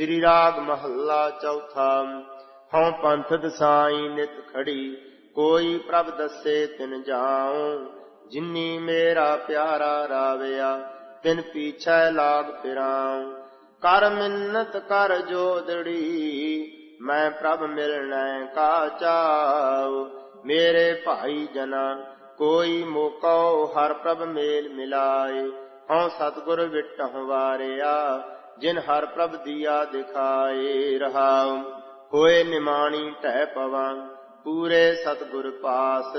ਸ੍ਰੀ ਰਾਗ ਮਹੱਲਾ ਚੌਥਾ, ਹਉ ਪੰਥ ਦਸਾਈ ਨਿਤ ਖੜੀ, ਕੋਈ ਪ੍ਰਭ ਦੱਸੇ ਤਿਨ ਜਾਉ, ਜਿਨੀ ਮੇਰਾ ਪਿਆਰਾ ਰਾਵਿਆ, ਤਿਨ ਪੀਛੈ ਲਾਗ ਫਿਰਾਉ। ਕਰ ਮਿੰਨਤ ਕਰ ਜੋਦੜੀ, ਮੈਂ ਪ੍ਰਭ ਮਿਲਣੈ ਕਾ ਚਾਉ। ਮੇਰੇ ਭਾਈ ਜਨਾ, ਕੋਈ ਮੋਕਉ, ਹਰ ਪ੍ਰਭ ਮੇਲ ਮਿਲਾਏ। ਹਉ ਸਤਗੁਰ ਵਿਟਹੁ ਵਾਰਿਆ ਜਿਨ ਹਰ ਪ੍ਰਭ ਦੀਆ ਦਿਖਾਏ ਰਹਾਉ, ਹੋਏ ਨਿਮਾਣੀ ਟਹਿ ਪਵਾਂ ਪੂਰੇ ਸਤਗੁਰ ਪਾਸ।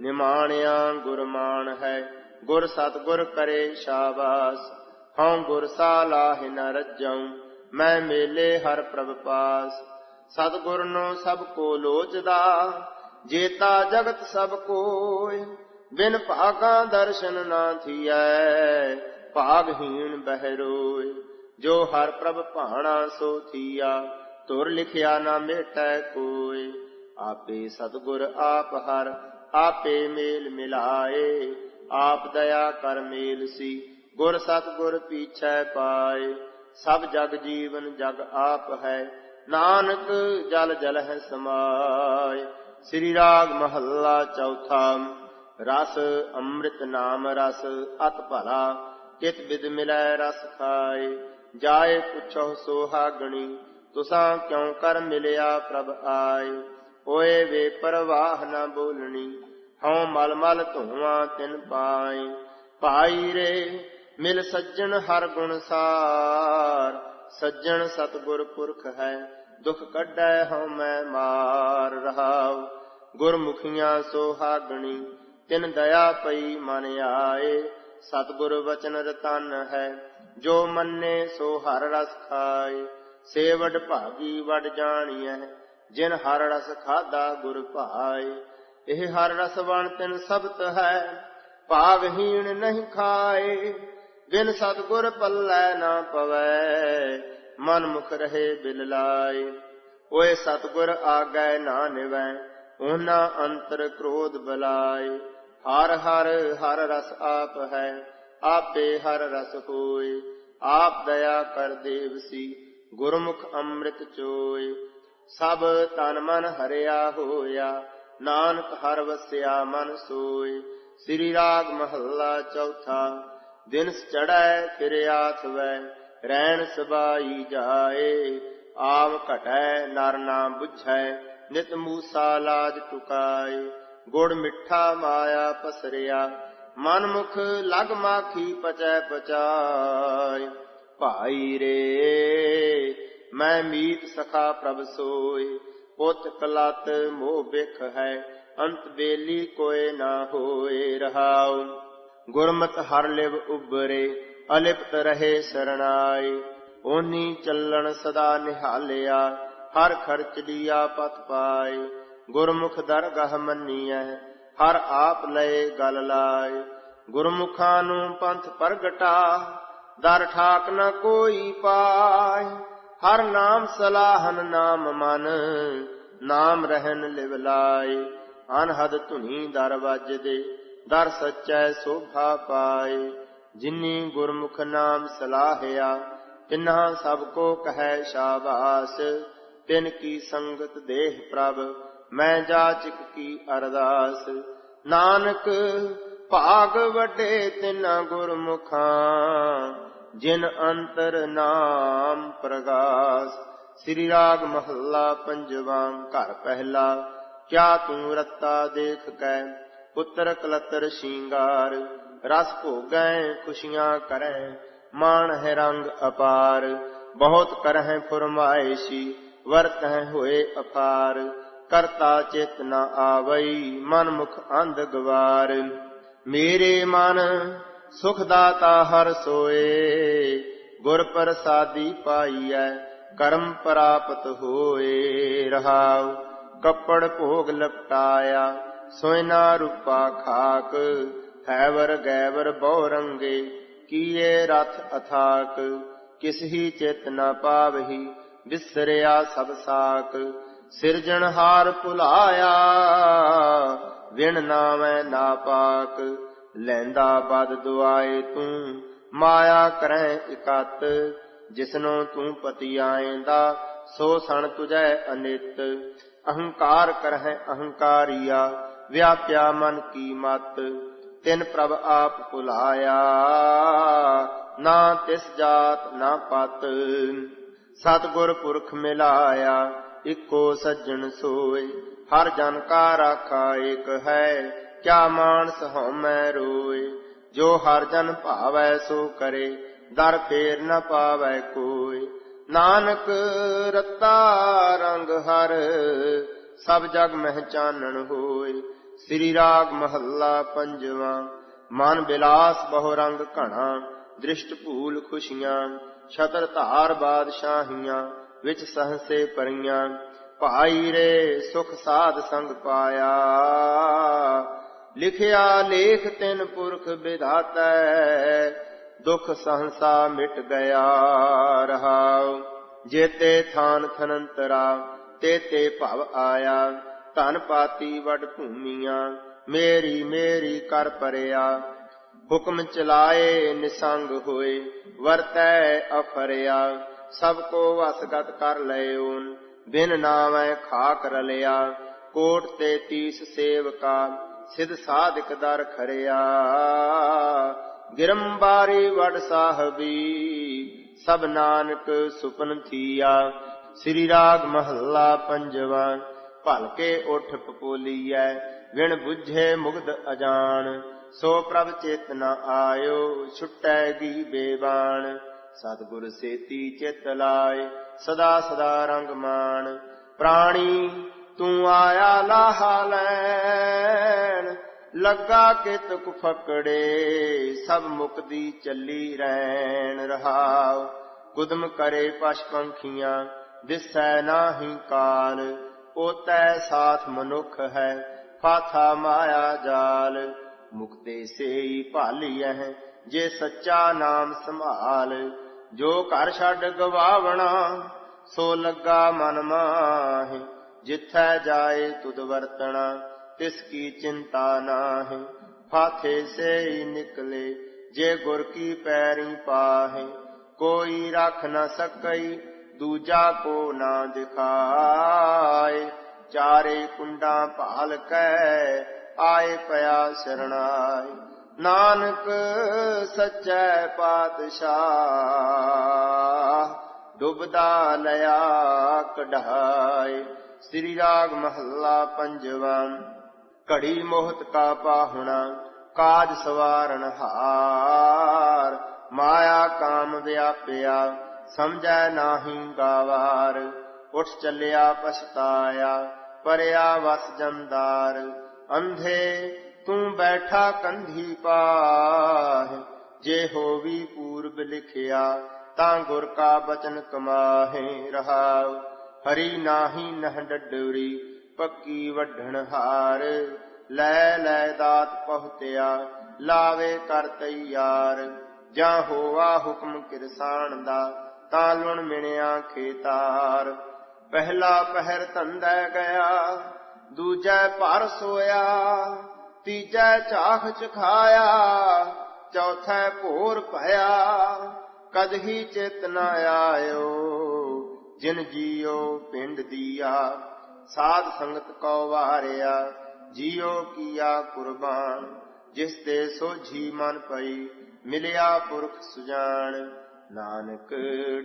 ਨਿਮਾਣਿਆ ਗੁਰਮਾਨ ਹੈ, ਗੁਰ ਸਤਗੁਰ ਕਰੇ ਸ਼ਾਬਾਸ। ਹਉ ਗੁਰ ਸਾਲਾਹਿ ਨ ਰੱਜਉ, ਮੈਂ ਮੇਲੇ ਹਰ ਪ੍ਰਭ ਪਾਸ। ਸਤਗੁਰ ਨੂੰ ਸਭ ਕੋ ਲੋਚਦਾ, ਜੇਤਾ ਜਗਤ ਸਭ ਕੋਇ। ਬਿਨ ਭਾਗਾ ਦਰਸ਼ਨ ਨਾ ਥੀਐ, ਭਾਗਹੀਣ ਬਹਿਰੋਇ। ਜੋ ਹਰ ਪ੍ਰਭ ਭਾਣਾ ਸੋ ਥੀਆ ਤੁਰ ਲਿਖਿਆ ਨਾ ਮੇਟੈ ਕੋਇ। ਆਪੇ ਸਤਗੁਰ ਆਪ ਹਰ, ਆਪੇ ਮੇਲ ਮਿਲਾਏ। ਆਪ ਦਇਆ ਕਰ ਮੇਲ ਸੀ, ਗੁਰ ਸਤਗੁਰ ਪੀਛੈ ਪਾਏ। ਸਭ ਜਗ ਜੀਵਨ ਜਗ ਆਪ ਹੈ, ਨਾਨਕ ਜਲ ਜਲ ਹੈ ਸਮਾਏ। ਸ੍ਰੀ ਰਾਗ ਮਹੱਲਾ ਚੌਥਾ, ਰਸ ਅੰਮ੍ਰਿਤ ਨਾਮ ਰਸ, ਅਤ ਭਲਾ ਕਿਤ ਬਿਦ ਮਿਲੈ ਰਸ ਖਾਏ। ਜਾਏ ਪੁੱਛੋ ਸੋਹਾਗਣੀ ਤੁਸਾਂ ਕਿਉ ਕਰ ਮਿਲਿਆ ਪ੍ਰਭ ਆਏ? ਓਏ ਵੇ ਪਰਵਾਹ ਨਾ ਬੋਲਣੀ, ਹਉ ਮਲ ਮਲ ਧੂਆਂ ਤਿਨ ਪਾਏ। ਭਾਈ ਰੇ, ਮਿਲ ਸੱਜਣ ਹਰ ਗੁਣ ਸਾਰ, ਸੱਜਣ ਸਤਗੁਰ ਪੁਰਖ ਹੈ, ਦੁਖ ਕੱਢੈ ਹਉ ਮੈਂ ਮਾਰ ਰਹਾਉ। ਗੁਰਮੁਖੀਆਂ ਸੋਹਾਗਣੀ ਤਿਨ ਦਇਆ ਪਈ ਮਨ ਆਏ। ਸਤਿਗੁਰ ਵਚਨ ਰਤਨ ਹੈ, ਜੋ ਮੰਨੇ ਸੋ ਹਰ ਰਸ ਖਾਏ। ਸੇਵਡ ਭਾਗੀ ਵਡ ਜਾਣੀਐ, ਜਿਨ ਹਰ ਰਸ ਖਾਦਾ ਗੁਰ ਭਾਏ। ਇਹ ਹਰ ਰਸ ਵਣ ਤਿਨ ਸਬਤ ਹੈ ਭਾਗਹੀਣ ਨਹੀਂ ਖਾਏ। ਬਿਨ ਸਤਗੁਰ ਪੱਲੇ ਨਾ ਪਵੈ, ਮਨ ਮੁਖ ਰਹੇ ਬਿਲ ਲਾਏ। ਓਏ ਸਤਗੁਰ ਆਗੈ ਨਾ ਨਿਵੈ ਉਹਨਾਂ ਅੰਤਰ ਕ੍ਰੋਧ ਬਲਾਏ। ਹਰ ਹਰ ਹਰ ਰਸ ਆਪ ਹੈ, ਆਪੇ ਹਰ ਰਸ ਹੋਏ। ਆਪ ਦਇਆ ਕਰ ਦੇਵ ਸੀ, ਗੁਰਮੁਖ ਅੰਮ੍ਰਿਤ ਚੋਏ। ਸਭ ਤਨ ਮਨ ਹਰਿਆ ਹੋਇਆ, ਨਾਨਕ ਹਰ ਵਸਿਆ ਮਨ ਸੋਏ। ਸ੍ਰੀ ਰਾਗ ਮਹੱਲਾ ਚੌਥਾ, ਦਿਨ ਚੜੈ ਫਿਰ ਆਥਵੈ ਰਹਿਣ ਸਬਾਈ ਜਾਏ। ਆਮ ਘਟੈ ਨਰ ਨਾ 부ਝੈ ਨਿਤ ਮੂਸਾ ਲਾਜ ਟੁਕਾਏ। ਗੁੜ ਮਿੱਠਾ ਮਾਇਆ ਪਸਰਿਆ ਮਨ ਮੁਖ ਲਗ ਮਾਖੀ ਪਚੈ ਪਚਾਏ। ਭਾਈ ਰੇ, ਮੈਂ ਮੀਤ ਸਖਾ ਪ੍ਰਭ ਸੋਏ, ਪੁੱਤ ਕਲਤ ਮੋਹ ਬਿਖ ਹੈ, ਅੰਤ ਬੇਲੀ ਕੋਏ ਨਾ ਹੋਏ ਰਹਾਉ। ਗੁਰਮਤ ਹਰ ਲਿਵ ਉਬਰੇ ਅਲਿਪਤ ਰਹੇ ਸਰਣਾਈ ਓਨੀ ਚੱਲਣ ਸਦਾ ਨਿਹਾਲਿਆ, ਹਰ ਖਰਚ ਲਿਆ ਪਤ ਪਾਏ। ਗੁਰਮੁਖ ਦਰਗਹ ਮੰਨੀਐ, ਹਰ ਆਪ ਲਏ ਗਲ ਲਾਏ। ਗੁਰਮੁਖਾਂ ਨੂੰ ਪੰਥ ਪ੍ਰਗਟਾ, ਦਰ ਠਾਕ ਨ ਕੋਈ ਪਾਏ। ਹਰ ਨਾਮ ਸਲਾਹਨ ਨਾਮ ਮਨ, ਨਾਮ ਰਹਿਨ ਲਿਵ ਲਾਏ। ਅਨਹਦ ਧੁਨੀ ਦਰ ਵੱਜਦੇ, ਦਰ ਸੱਚੈ ਸੋਭਾ ਪਾਏ। ਜਿਨੀ ਗੁਰਮੁਖ ਨਾਮ ਸਲਾਹਿਆ ਤਿਨ੍ਹਾਂ ਸਭ ਕੋ ਕਹੈ ਸ਼ਾਬਾਸ। ਤਿਨ ਕੀ ਸੰਗਤ ਦੇਹ ਪ੍ਰਭ ਮੈਂ ਜਾਚਕ ਕੀ ਅਰਦਾਸ। ਨਾਨਕ, ਭਾਗ ਵੱਡੇ ਤਿਨਾ ਗੁਰਮੁਖਾਂ, ਜਿਨ ਅੰਤਰ ਨਾਮ ਪ੍ਰਗਾਸ। ਸ੍ਰੀ ਰਾਗ ਮਹੱਲਾ ਪੰਜਵਾਂ, ਘਰ ਪਹਿਲਾ, ਕਿਆ ਤੂੰ ਰਤਾ ਦੇਖ ਕੈ, ਪੁੱਤਰ ਕਲਤਰ ਸ਼ਿੰਗਾਰ। ਰਸ ਭੋਗੈ, ਖੁਸ਼ੀਆਂ ਕਰੈ, ਮਾਣ ਹੈ ਰੰਗ ਅਪਾਰ। ਬਹੁਤ ਕਰਹਿ ਫਰਮਾਇਸ਼ੀ, ਵਰਤਹਿ ਹੋਏ ਅਪਾਰ। ਕਰਤਾ ਚਿਤ ਨ ਆਵਈ ਮਨ ਮੁਖ ਅੰਧ ਗਵਾਰ। ਮੇਰੇ ਮਨ ਸੁਖ ਦਾਤਾ ਹਰ ਸੋਏ, ਗੁਰ ਪ੍ਰਸਾਦੀ ਪਾਈਐ, ਕਰਮ ਪ੍ਰਾਪਤ ਹੋਏ ਰਹਾਉ। ਕੱਪੜ ਭੋਗ ਲਪਟਾਇਆ, ਸੋਇਨਾ ਰੂਪਾ ਖਾਕ। ਹੈਵਰ ਗੈਵਰ ਬਹੁ ਰੰਗੇ, ਕੀਏ ਰਥ ਅਥਾਕ। ਕਿਸ ਚੇਤ ਚਿਤ ਨ ਪਾਵਹੀ ਵਿਸਰਿਆ ਸਭ ਸਾਕ। ਸਿਰਜਣਹਾਰ ਭੁਲਾਇਆ, ਵਿਣ ਨਾਮੈ ਨਾ ਪਾਕ, ਲੈਂਦਾ ਬਦ ਦੁਆਏ ਤੂੰ, ਮਾਇਆ ਕਰੈ ਇਕਤ, ਜਿਸਨੋਂ ਤੂੰ ਪਤੀ ਆਏਂਦਾ, ਸੋ ਸਣ ਤੁਜੈ ਅਨਿਤ, ਅਹੰਕਾਰ ਕਰਹਿ ਅਹੰਕਾਰੀਆ, ਵਿਆਪਿਆ ਮਨ ਕੀ ਮਤ, ਤਿਨ ਪ੍ਰਭ ਆਪ ਭੁਲਾਇਆ, ਨਾ ਤਿਸ ਜਾਤ ਨਾ ਪਤ, ਸਤਗੁਰ ਪੁਰਖ ਮਿਲਾਇਆ ਇੱਕੋ ਸੱਜਣ ਸੋਏ, ਹਰ ਜਨ ਕਾ ਰਾਖਾ ਏਕ ਹੈ, ਕਿਆ ਮਾਨਸ ਹਉਮੈ ਰੋਏ। ਜੋ ਹਰ ਜਨ ਭਾਵੈ ਸੋ ਕਰੇ, ਦਰ ਫੇਰ ਨ ਪਾਵੈ ਕੋਈ ਨਾਨਕ ਰਤਾ ਰੰਗ ਹਰ, ਸਭ ਜਗ ਮਹਿ ਚਾਨਣ ਹੋਏ। ਸ੍ਰੀ ਰਾਗ ਮਹੱਲਾ ਪੰਜਵਾ, ਮਨ ਬਿਲਾਸ ਬਹੁ ਰੰਗ ਘਣਾ, ਦ੍ਰਿਸ਼ਟ ਭੂਲ ਖੁਸ਼ੀਆਂ, ਛਤਰ ਧਾਰ ਬਾਦਸ਼ਾਹੀਆਂ। ਵਿੱਚ ਸਹਸੇ ਪਰੀਆਂ, ਭਾਈ ਰੇ ਸੁਖ ਸਾਧ ਸੰਗ ਪਾਇਆ। ਲਿਖਿਆ ਲੇਖ ਤਿੰਨ ਪੁਰਖ ਵਿਧਾਤੈ, ਦੁਖ ਸੰਸਾ ਮਿਟ ਗਿਆ ਰਹਾਉ ਜੇਤੇ ਥਾਨ ਥਨੰਤਰਾ, ਤੇਤੇ ਭਵ ਆਇਆ। ਧਨ ਪਾਤੀ ਵਡ ਭੂਮੀਆਂ, ਮੇਰੀ ਮੇਰੀ ਕਰ ਪਰਿਆ। ਹੁਕਮ ਚਲਾਏ ਨਿਸੰਗ ਹੋਏ, ਵਰਤੈ ਅਫਰਿਆ। ਸਭ ਕੋ ਵਸਗਤ ਕਰ ਲਇਓਨ, ਬਿਨ ਨਾਮੈ ਖਾਕ ਰਲਿਆ, ਕੋਟ ਤੇ ਤੀਸ ਸੇਵਕਾ, ਸਿਧ ਸਾਧਕ ਦਰ ਖਰਿਆ। ਗਿਰੰਬਾਰੀ ਵਡ ਸਾਹਿਬੀ, ਸਭ ਨਾਨਕ ਸੁਪਨ ਥੀਆ। ਸ੍ਰੀ ਰਾਗ ਮਹੱਲਾ ਪੰਜਵਾ ਭਲਕੇ ਉਠ ਪਪੋਲੀਐ ਵਿਣ 부ਝੇ ਮੁਗਦ ਅਜਾਨ। ਸੋ ਪ੍ਰਭ ਚੇਤਨਾ ਆਇਓ ਛੁਟੈਗੀ ਬੇਬਾਨ। ਸਤਗੁਰ ਸੇਤੀ ਚਿਤ ਲਾਏ, ਸਦਾ ਸਦਾ ਰੰਗ ਮਾਨ ਪ੍ਰਾਣੀ, ਤੂੰ ਆਇਆ ਲਾਹਾ ਲੈਣ, ਲੱਗਾ ਕਿਤ ਕੁ ਫਕੜੇ, ਸਭ ਮੁਕਦੀ ਚੱਲੀ ਰਹਿਣ ਰਹਾਉ, ਕੁਦਮ ਕਰੇ ਪਸ਼ ਪੰਖੀਆਂ ਵਿਸੈ ਨਾਹੀ ਕਾਲ। ਪੋਤੈ ਸਾਥ ਮਨੁੱਖ ਹੈ ਫਾਥਾ ਮਾਇਆ ਜਾਲ। ਮੁਕਤੇ ਸੇਈ ਭਾਲੀਐ ਜੇ ਸੱਚਾ ਨਾਮ ਸੰਭਾਲ, ਜੋ ਘਰ ਛੱਡ ਗਵਾਵਣਾ, ਸੋ ਲੱਗਾ ਮਨ ਮਾਹਿ, ਜਿੱਥੈ ਜਾਏ ਤੁਧ ਵਰਤਣਾ, ਤਿਸ ਕੀ ਚਿੰਤਾ ਨਾਹਿ। ਫਾਥੇ ਸੇ ਨਿਕਲੇ, ਜੇ ਗੁਰ ਕੀ ਪੈਰੀ ਪਾਹੇ, ਕੋਈ ਰੱਖ ਨਾ ਸਕਈ, ਦੂਜਾ ਕੋ ਨਾ ਦਿਖਾਏ। ਚਾਰੇ ਕੁੰਡਾ ਭਾਲ ਕੈ, ਆਏ ਪਿਆ ਸਰਣਾਈ ਨਾਨਕ ਸੱਚੈ ਪਾਤਸ਼ਾਹ, ਡੁੱਬਦਾ ਲਿਆ ਕਢਾਏ। ਸ੍ਰੀ ਰਾਗ ਮਹੱਲਾ ਪੰਜਵਾ, ਘੜੀ ਮੋਹਤ ਕਾ ਪਾਹੁਣਾ ਕਾਜ ਸਵਾਰਨ ਹਾਰ। ਮਾਇਆ ਕਾਮ ਵਿਆਪਿਆ, ਸਮਝੈ ਨਾਹੀ ਗਾਵਾਰ। ਉਠ ਚੱਲਿਆ ਪਛਤਾਇਆ, ਪਰਿਆ ਵਸ ਜੰਦਾਰ। ਅੰਧੇ ਤੂੰ ਬੈਠਾ ਕੰਧੀ ਪਾਹ, ਜੇ ਹੋਵੀ ਪੂਰਬ ਲਿਖਿਆ, ਤਾਂ ਗੁਰ ਕਾ ਬਚਨ ਕਮਾਹੇ ਰਹਾਉ। ਹਰੀ ਨਾਹੀ ਨਹ ਡਡੂਰੀ, ਪੱਕੀ ਵੱਢਣ ਹਾਰ। ਲੈ ਲੈ ਦਾਤ ਪਹੁਤਿਆ, ਲਾਵੇ ਕਰ ਤਈਆਰ ਜਾਂ ਹੋਵਾ ਹੁਕਮ ਕਿਰਸਾਨ ਦਾ, ਤਾਂ ਲੁਣ ਮਿਣਿਆ ਖੇਤਾਰ। ਪਹਿਲਾ ਪਹਿਰ ਧੰਦਾ ਗਿਆ, ਦੂਜੈ ਭਰ ਸੋਇਆ। ਤੀਜੈ ਚਾਖ ਚਖਾਇਆ, ਚੌਥੈ ਭੋਰ ਭਇਆ। ਕਦਹੀ ਚਿਤ ਨ ਆਇਓ, ਜਿਨ ਜੀਓ ਪਿੰਡ ਦੀਆ। ਸਾਧ ਸੰਗਤ ਕੋ ਵਾਰਿਆ, ਜੀਓ ਕੀਆ ਕੁਰਬਾਨ। ਜਿਸ ਤੇ ਸੋਝੀ ਮਨ ਪਈ, ਮਿਲਿਆ ਪੁਰਖ ਸੁਜਾਨ। ਨਾਨਕ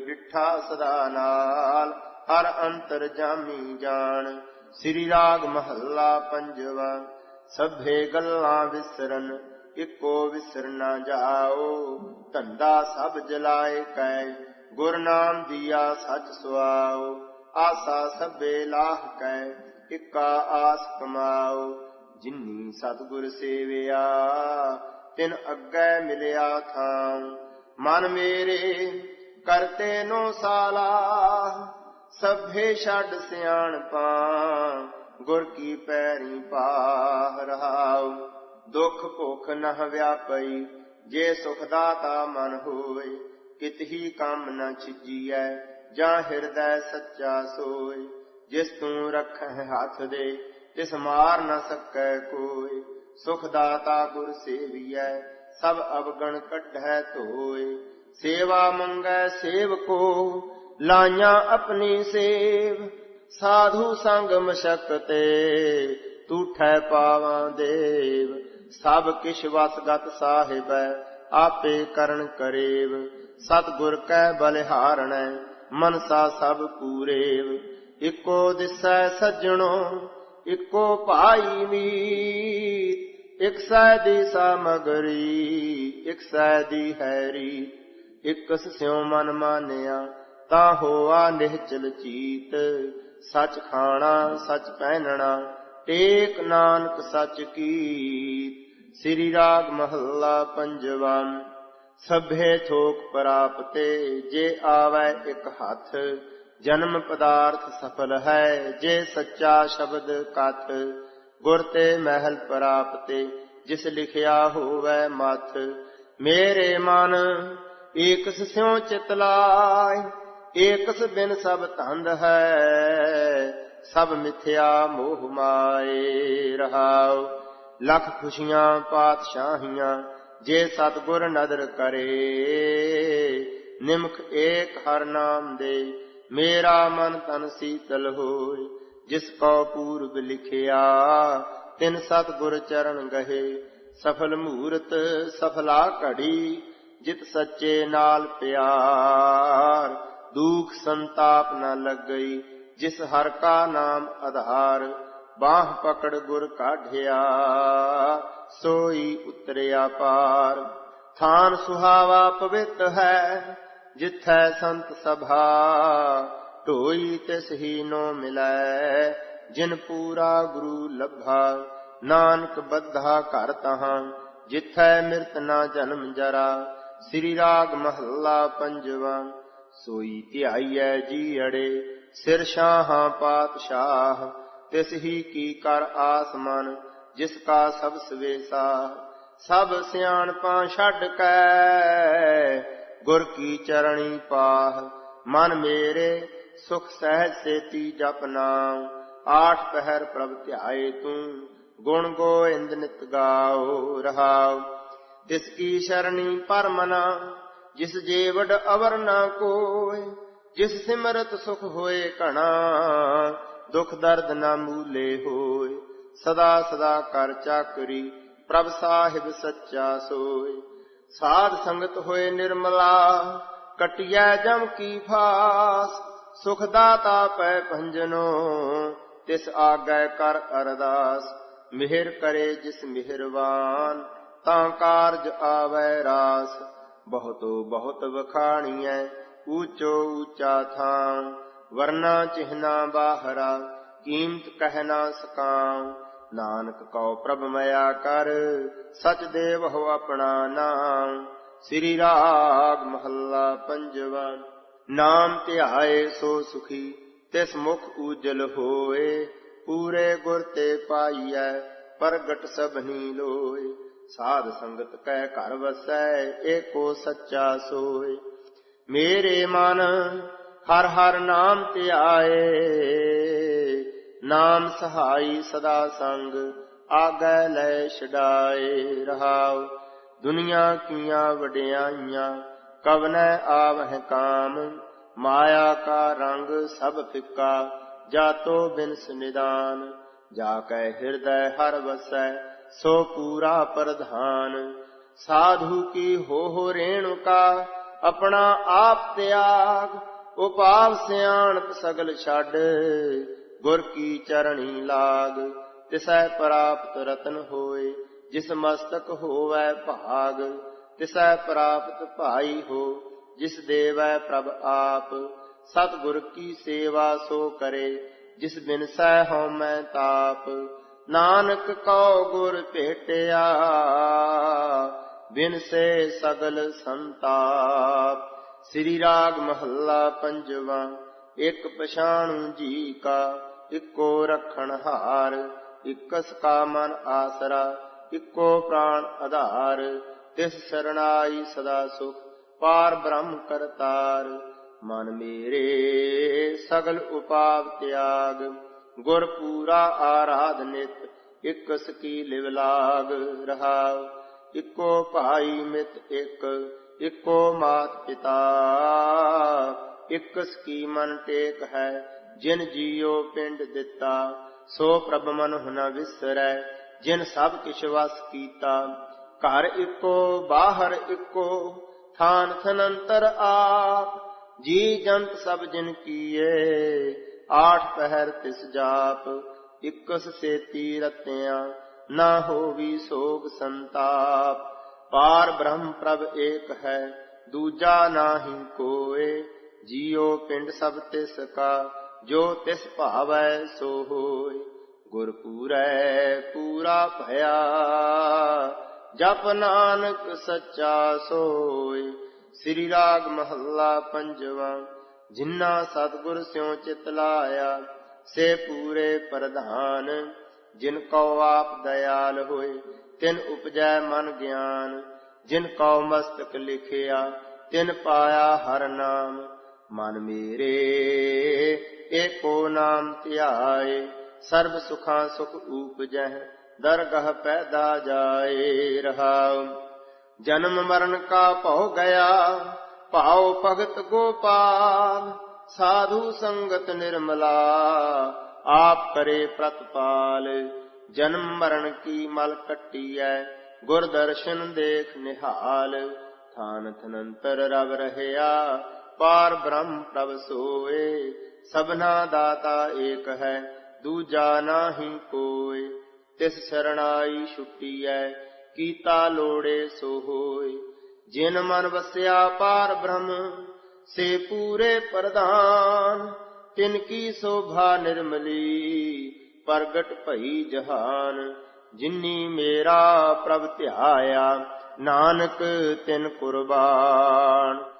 ਡਿਠਾ ਸਦਾ ਨਾਲ, ਹਰ ਅੰਤਰ ਜਾਮੀ ਜਾਣ ਸ੍ਰੀ ਰਾਗ ਮਹੱਲਾ ਪੰਜਵਾ। ਸਭੇ ਗੱਲਾਂ ਵਿਸਰਨ, ਇੱਕੋ ਵਿਸਰ ਨਾ ਜਾਓ। ਧੰਦਾ ਸਭ ਜਲਾਏ ਕੈ, ਗੁਰ ਨਾਮ ਦੀਆ ਸਚ ਸੁਆਓ। ਆਸਾ ਸਭੇ ਲਾਹ ਕੈ, ਇਕਾ ਆਸ ਕਮਾਓ। ਜਿਨੀ ਸਤਗੁਰ ਸੇਵਿਆ, ਤਿਨ ਅੱਗੇ ਮਿਲਿਆ ਥਾਂ। ਮਨ ਮੇਰੇ ਕਰਤੇ ਨੋ ਸਾਲਾ, ਸਭੇ ਛੱਡ ਸਿਆਣਪਾ। ਗੁਰ ਕੀ ਪੈਰੀ ਪਾਹ ਰਹਾਉ, ਦੁਖ ਭੁਖ ਨਹ ਵਿਆਪਈ, ਜੇ ਸੁਖ ਦਾਤਾ ਮਨ ਹੋਏ ਕਿਤਹੀ ਕੰਮ ਨ ਛਿਜੀਐ, ਜਾਂ ਹਿਰਦੈ ਸੱਚਾ ਸੋਏ। ਜਿਸ ਤੂੰ ਰੱਖੈ ਹੱਥ ਦੇ, ਤਿਸ ਮਾਰ ਨ ਸਕੈ ਕੋਈ ਸੁਖ ਦਾਤਾ ਗੁਰ ਸੇਵੀਐ, ਸਭ ਅਵਗਣ ਕੱਢੈ ਧੋਏ। ਸੇਵਾ ਮੰਗੈ ਸੇਵਕੋ, ਲਾਈਆਂ ਆਪਣੀ ਸੇਵ। ਸਾਧੂ ਸੰਗ ਮਸ਼ਕਤੇ ਤੂਠੈ ਪਾਵਾਂ ਦੇਵ, ਸਭ ਕਿਛ ਵਸਗਤ ਸਾਹਿਬੈ ਆਪੇ ਕਰਨ ਕਰੇਵ। ਸਤਿਗੁਰ ਕੈ ਬਲਿਹਾਰਣੈ, ਮਨਸਾ ਸਭ ਪੂਰੇਵ। ਇਕੋ ਦਿਸੈ ਸੱਜਣੋ, ਇਕੋ ਭਾਈ ਮੀਤ। ਇਕ ਸੈ ਦੀ ਸਾਮਗਰੀ ਇਕ ਸੈ ਦੀ ਹੈਰੀ। ਇਕਸ ਸਿਉ ਮਨ ਮਾਨਿਆ, ਤਾ ਹੋਆ ਨਿਹਚਲ ਚੀਤ। ਸਚ ਖਾਣਾ, ਸਚ ਪਹਿਨਣਾ, ਟੇਕ ਨਾਨਕ ਸਚ ਕੀ ਸ੍ਰੀ ਰਾਗ ਮਹੱਲਾ ਪੰਜਵਾਂ, ਸਭੇ ਥੋਕ ਪ੍ਰਾਪਤੇ, ਜੇ ਆਵੈ ਇੱਕ ਹੱਥ, ਜਨਮ ਪਦਾਰਥ ਸਫਲ ਹੈ, ਜੇ ਸੱਚਾ ਸ਼ਬਦ ਕਥ। ਗੁਰ ਤੇ ਮਹਿਲ ਪ੍ਰਾਪਤੇ, ਜਿਸ ਲਿਖਿਆ ਹੋਵੇ ਮਥ। ਮੇਰੇ ਮਨ, ਏਕਸ ਸਿਉ ਚਿਤ ਲਾਇ ਏਕਸ ਬਿਨ ਸਭ ਧੰਦ ਹੈ, ਸਭ ਮਿਥਿਆ ਮੋਹ ਮਾਏ ਰਹਾਉ। ਲਖ ਖੁਸ਼ੀਆਂ, ਪਾਤਸ਼ਾਹੀਆਂ, ਜੇ ਸਤਗੁਰ ਨਦਰ ਕਰੇ। ਨਿਮਖ ਏਕ ਹਰ ਨਾਮ ਦੇ, ਮੇਰਾ ਮਨ ਤਨ ਸੀਤਲ ਹੋਏ। ਜਿਸ ਕੋ ਪੂਰਬ ਲਿਖਿਆ, ਤਿਨ ਸਤਗੁਰ ਚਰਨ ਗਏ ਸਫਲ ਮੂਰਤ, ਸਫਲਾ ਘੜੀ, ਜਿਤ ਸੱਚੇ ਨਾਲ ਪਿਆਰ। ਦੁਖ ਸੰਤਾਪ ਨ ਲੱਗਈ, ਜਿਸ ਹਰ ਕਾ ਨਾਮ ਆਧਾਰ, ਬਾਹ ਪਕੜ ਗੁਰ ਕਾਢਿਆ, ਸੋਈ ਉਤਰਿਆ ਪਾਰ। ਥਾਨ ਸੁਹਾਵਾ ਪਵਿੱਤ ਹੈ, ਜਿਥੈ ਸੰਤ ਸਭਾ, ਢੋਈ ਤਿਸ ਹੀ ਨੋ ਮਿਲੈ, ਜਿਨ ਪੂਰਾ ਗੁਰੂ ਲੱਭਾ। ਨਾਨਕ ਬੱਧਾ ਘਰ ਤਹਾਂ, ਜਿਥੈ ਮਿਰਤ ਨਾ ਜਨਮ ਜਰਾ, ਸ੍ਰੀ ਰਾਗ ਮਹੱਲਾ ਪੰਜਵਾਂ। ਸੋਈ ਧਿਆਈਐ ਜੀ ਅੜੇ, ਸਿਰ ਸ਼ਾਹਾਂ ਪਾਤਸ਼ਾਹ। ਤਿਸ ਹੀ ਕੀ ਕਰ ਆਸਮਨ, ਜਿਸ ਕਾ ਸਭ ਸਵੇਸਾ ਸਭ ਸਿਆਣਪਾਂ ਛੱਡ ਕੈ, ਗੁਰ ਕੀ ਚਰਣੀ ਪਾਹ। ਮਨ ਮੇਰੇ, ਸੁਖ ਸਹਿਜ ਸੇਤੀ ਜਪ ਨਾਮ ਆਠ ਪਹਿਰ ਪ੍ਰਭ ਧਿਆਏ ਤੂੰ, ਗੁਣ ਗੋਇੰਦ ਨਿਤ ਗਾਓ ਰਹਾਉ। ਤਿਸ ਕੀ ਸ਼ਰਣੀ ਪਰਮਨਾ ਜਿਸ ਜੀਵੜ ਅਵਰ ਨਾ ਕੋਇ ਜਿਸ ਸਿਮਰਤ ਸੁਖ ਹੋਏ ਘਣਾ, ਦੁਖ ਦਰਦ ਨਾ ਮੂਲੇ ਹੋਏ, ਸਦਾ ਸਦਾ ਕਰ ਚਾਕਰੀ, ਪ੍ਰਭ ਸਾਹਿਬ ਸੱਚਾ ਸੋਏ। ਸਾਧ ਸੰਗਤ ਹੋਏ ਨਿਰਮਲਾ, ਕਟਿਐ ਜਮ ਕੀ ਫਾਸ, ਸੁਖ ਦਾਤਾ ਪੈ ਭੰਜਨੋ, ਤਿਸ ਆਗੈ ਕਰ ਅਰਦਾਸ। ਮਿਹਰ ਕਰੇ ਜਿਸ ਮਿਹਰਵਾਨ, ਤਾਂ ਕਾਰਜ ਆਵੈ ਰਾਸ। ਬਹੁਤੋ ਬਹੁਤ ਵਖਾਣੀਐ, ਊਚੋ ਊਚਾ ਥਾਂ ਵਰਨਾ ਚਿਹਨਾ ਬਾਹਰਾ, ਕੀਮਤ ਕਹਿ ਨਾ ਸਕਾਂ ਨਾਨਕ ਕਉ ਪ੍ਰਭ ਮਇਆ ਕਰ, ਸਚ ਦੇਵ ਹੋ ਆਪਣਾ ਨਾਮ। ਸ੍ਰੀ ਰਾਗ ਮਹੱਲਾ ਪੰਜਵਾ, ਨਾਮ ਧਿਆਏ ਸੋ ਸੁਖੀ, ਤਿਸ ਮੁਖ ਉਜਲ ਹੋਏ। ਪੂਰੇ ਗੁਰ ਤੇ ਪਾਈਐ, ਪ੍ਰਗਟ ਸਭਨੀ ਲੋਏ। ਸਾਧ ਸੰਗਤ ਕੈ ਘਰ ਵਸੈ, ਏਕੋ ਸੱਚਾ ਸੋਏ। ਮੇਰੇ ਮਨ ਹਰ ਹਰ ਨਾਮ ਤੇ ਆਏ, ਨਾਮ ਸਹਾਈ ਸਦਾ ਸੰਗ ਆਗੈ ਲੈ ਛਡਾਏ ਰਹਾਉ। ਦੁਨੀਆ ਕੀਆਂ ਵਡਿਆਈਆਂ, ਕਵਨੈ ਆਵਹਿ ਕਾਮ। ਮਾਇਆ ਕਾ ਰੰਗ ਸਭ ਫਿੱਕਾ, ਜਾਤੋ ਬਿਨਸ ਨਿਦਾਨ। ਜਾ ਕੈ ਹਿਰਦੈ ਹਰ ਵਸੈ ਸੋ ਪੂਰਾ ਪ੍ਰਧਾਨ ਸਾਧੂ ਕੀ ਹੋ ਹੋ ਰੇਣੁਕਾ ਆਪਣਾ ਆਪ ਤਿਆਗ ਉਪਾਵ ਸਿਆਣਪ ਸਗਲ ਛੱਡ ਗੁਰ ਕੀ ਚਰਣੀ ਲਾਗ ਤਿਸੈ ਪ੍ਰਾਪਤ ਰਤਨ ਹੋਏ ਜਿਸ ਮਸਤਕ ਹੋਵੈ ਭਾਗ ਤਿਸੈ ਪ੍ਰਾਪਤ ਭਾਈ ਹੋ ਜਿਸ ਦੇਵੈ ਪ੍ਰਭ ਆਪ ਸਤਿਗੁਰ ਕੀ ਸੇਵਾ ਸੋ ਕਰੇ ਜਿਸ ਬਿਨ ਸਹਿ ਹਉ ਮੈਂ ਤਾਪ ਨਾਨਕ ਕਉ ਗੁਰ ਭੇਟਿਆ, ਬਿਨ ਸੇ ਸਗਲ ਸੰਤਾਪ। ਸ੍ਰੀ ਰਾਗ ਮਹੱਲਾ ਪੰਜਵਾ, ਇੱਕ ਪਛਾਣੂ ਜੀ ਕਾ, ਇੱਕੋ ਰਖਣ ਹਾਰ, ਇਕਸ ਕਾ ਮਨ ਆਸਰਾ, ਇੱਕੋ ਪ੍ਰਾਣ ਆਧਾਰ। ਤਿਸ ਸਰਣਾਈ ਸਦਾ ਸੁਖ, ਪਾਰ ਬ੍ਰਹਮ ਕਰਤਾਰ। ਮਨ ਮੇਰੇ ਸਗਲ ਉਪਾਵ ਤਿਆਗ ਗੁਰ ਪੂਰਾ ਆਰਾਧ ਨਿਤ, ਇਕਸ ਕੀ ਲਿਵ ਲਾਗ ਰਹਾ। ਇੱਕੋ ਭਾਈ ਮਿਤ ਇੱਕ, ਇੱਕੋ ਮਾਤ ਪਿਤਾ। ਇਕ ਕੀ ਮਨ ਟੇਕ ਹੈ, ਜਿਨ ਜੀਉ ਪਿੰਡ ਦਿੱਤਾ। ਸੋ ਪ੍ਰਭ ਮਨ ਹੁਨਾ ਵਿਸਰੈ, ਜਿਨ ਸਭ ਕਿਛ ਵਸ ਕੀਤਾ। ਘਰ ਇੱਕੋ, ਬਾਹਰ ਇੱਕੋ, ਥਾਨ ਥਨੰਤਰ ਆਪ। ਜੀ ਜੰਤ ਸਭ ਜਿਨ ਕੀਏ ਆਠ ਪਹਿਰ ਤਿਸ ਜਾਪ, ਇਕਸ ਸੇਤੀ ਰਤਿਆਂ, ਨਾ ਹੋਵੀ ਸੋਗ ਸੰਤਾਪ। ਪਾਰ ਬ੍ਰਹਮ ਪ੍ਰਭ ਏਕ ਹੈ, ਦੂਜਾ ਨਾਹੀ ਕੋਏ। ਜੀਉ ਪਿੰਡ ਸਭ ਤਿਸ ਕਾ, ਜੋ ਤਿਸ ਭਾਵੈ ਸੋ ਹੋਏ। ਗੁਰ ਪੂਰੈ ਪੂਰਾ ਭਇਆ, ਜਪ ਨਾਨਕ ਸੱਚਾ ਸੋਏ। ਸ੍ਰੀ ਰਾਗ ਮਹੱਲਾ ਪੰਜਵਾਂ। ਜਿਨ੍ਹਾਂ ਸਤਿਗੁਰ ਸਿਉ ਚਿਤ ਲਾਇਆ, ਸੇ ਪੂਰੇ ਪ੍ਰਧਾਨ। ਜਿਨ ਕਉ ਆਪ ਦਇਆਲ ਹੋਏ, ਤਿਨ ਉਪਜੈ ਮਨ ਗਿਆਨ। ਜਿਨ ਕਉ ਮਸਤਕ ਲਿਖਿਆ, ਤਿਨ ਪਾਇਆ ਹਰ ਨਾਮ। ਮਨ ਮੇਰੇ ਏਕੋ ਨਾਮ ਧਿਆਏ, ਸਰਬ ਸੁਖਾਂ ਸੁਖ ਊਪਜਹਿ, ਦਰਗਹ ਪੈਦਾ ਜਾਏ ਰਹਾਉ। ਜਨਮ ਮਰਨ ਕਾ ਭਉ ਗਿਆ ਭਾਉ ਭਗਤ ਗੋਪਾਲ, ਸਾਧੂ ਸੰਗਤ ਨਿਰਮਲਾ, ਆਪ ਕਰੇ ਪ੍ਰਤਪਾਲ। ਜਨਮ ਮਰਨ ਕੀ ਮਲ ਕੱਟੀਐ ਗੁਰ ਦਰਸ਼ਨ ਦੇਖ ਨਿਹਾਲ। ਥਾਨ ਥਨੰਤਰ ਰਵ ਰਹਿਆ, ਪਾਰ ਬ੍ਰਹਮ ਪ੍ਰਭ ਸੋਏ। ਸਭਨਾ ਦਾਤਾ ਏਕ ਹੈ, ਦੂਜਾ ਨਾਹੀ ਕੋਏ। ਤਿਸ ਸਰਣਾਈ ਛੁੱਟੀਐ, ਕੀਤਾ ਲੋੜੇ ਸੋ ਹੋਏ। ਜਿਨ ਮਨ ਵਸਿਆ ਪਾਰ ਬ੍ਰਹਮ, ਸੇ ਪੂਰੇ ਪ੍ਰਧਾਨ। ਤਿਨ ਕੀ ਸੋਭਾ ਨਿਰਮਲੀ, ਪ੍ਰਗਟ ਭਈ ਜਹਾਨ। ਜਿਨੀ ਮੇਰਾ ਪ੍ਰਭ ਧਿਆਇਆ, ਨਾਨਕ ਤਿਨ ਕੁਰਬਾਨ।